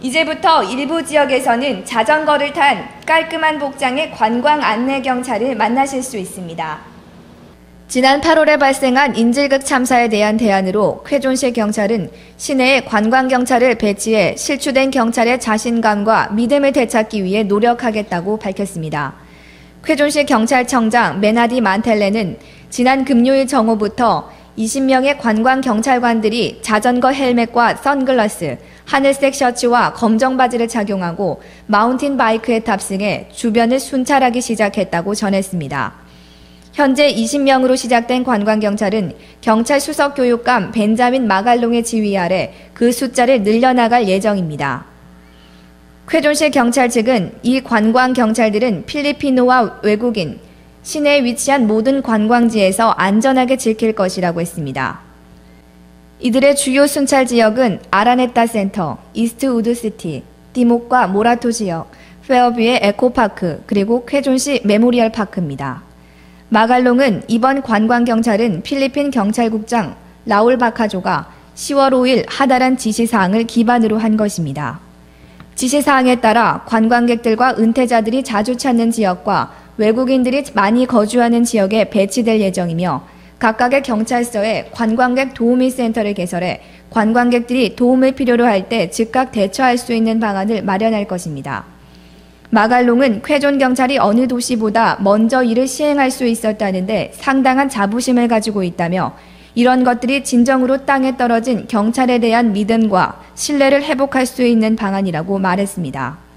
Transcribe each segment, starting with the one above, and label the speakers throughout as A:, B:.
A: 이제부터 일부 지역에서는 자전거를 탄 깔끔한 복장의 관광 안내 경찰을 만나실 수 있습니다. 지난 8월에 발생한 인질극 참사에 대한 대안으로 쾌존시 경찰은 시내에 관광 경찰을 배치해 실추된 경찰의 자신감과 믿음을 되찾기 위해 노력하겠다고 밝혔습니다. 쾌존시 경찰청장 메나디 만텔레는 지난 금요일 정오부터 20명의 관광 경찰관들이 자전거 헬멧과 선글라스, 하늘색 셔츠와 검정 바지를 착용하고 마운틴 바이크에 탑승해 주변을 순찰하기 시작했다고 전했습니다. 현재 20명으로 시작된 관광경찰은 경찰 수석 교육감 벤자민 마갈롱의 지휘 아래 그 숫자를 늘려나갈 예정입니다. 쾌존시 경찰 측은 이 관광 경찰들은 필리핀노와 외국인, 시내에 위치한 모든 관광지에서 안전하게 지킬 것이라고 했습니다. 이들의 주요 순찰 지역은 아라네타 센터, 이스트 우드시티, 디목과 모라토 지역, 페어뷰의 에코파크, 그리고 쾌존시 메모리얼 파크입니다. 마갈롱은 이번 관광경찰은 필리핀 경찰국장 라울 바카조가 10월 5일 하달한 지시사항을 기반으로 한 것입니다. 지시사항에 따라 관광객들과 은퇴자들이 자주 찾는 지역과 외국인들이 많이 거주하는 지역에 배치될 예정이며 각각의 경찰서에 관광객 도우미 센터를 개설해 관광객들이 도움을 필요로 할 때 즉각 대처할 수 있는 방안을 마련할 것입니다. 마갈롱은 쾌존 경찰이 어느 도시보다 먼저 이를 시행할 수 있었다는데 상당한 자부심을 가지고 있다며 이런 것들이 진정으로 땅에 떨어진 경찰에 대한 믿음과 신뢰를 회복할 수 있는 방안이라고 말했습니다.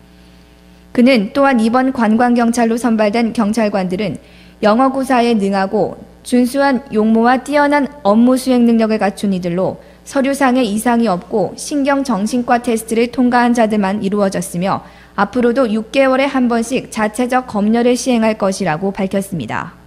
A: 그는 또한 이번 관광경찰로 선발된 경찰관들은 영어 구사에 능하고 준수한 용모와 뛰어난 업무 수행 능력을 갖춘 이들로 서류상에 이상이 없고 신경정신과 테스트를 통과한 자들만 이루어졌으며 앞으로도 6개월에 한 번씩 자체적 검열을 시행할 것이라고 밝혔습니다.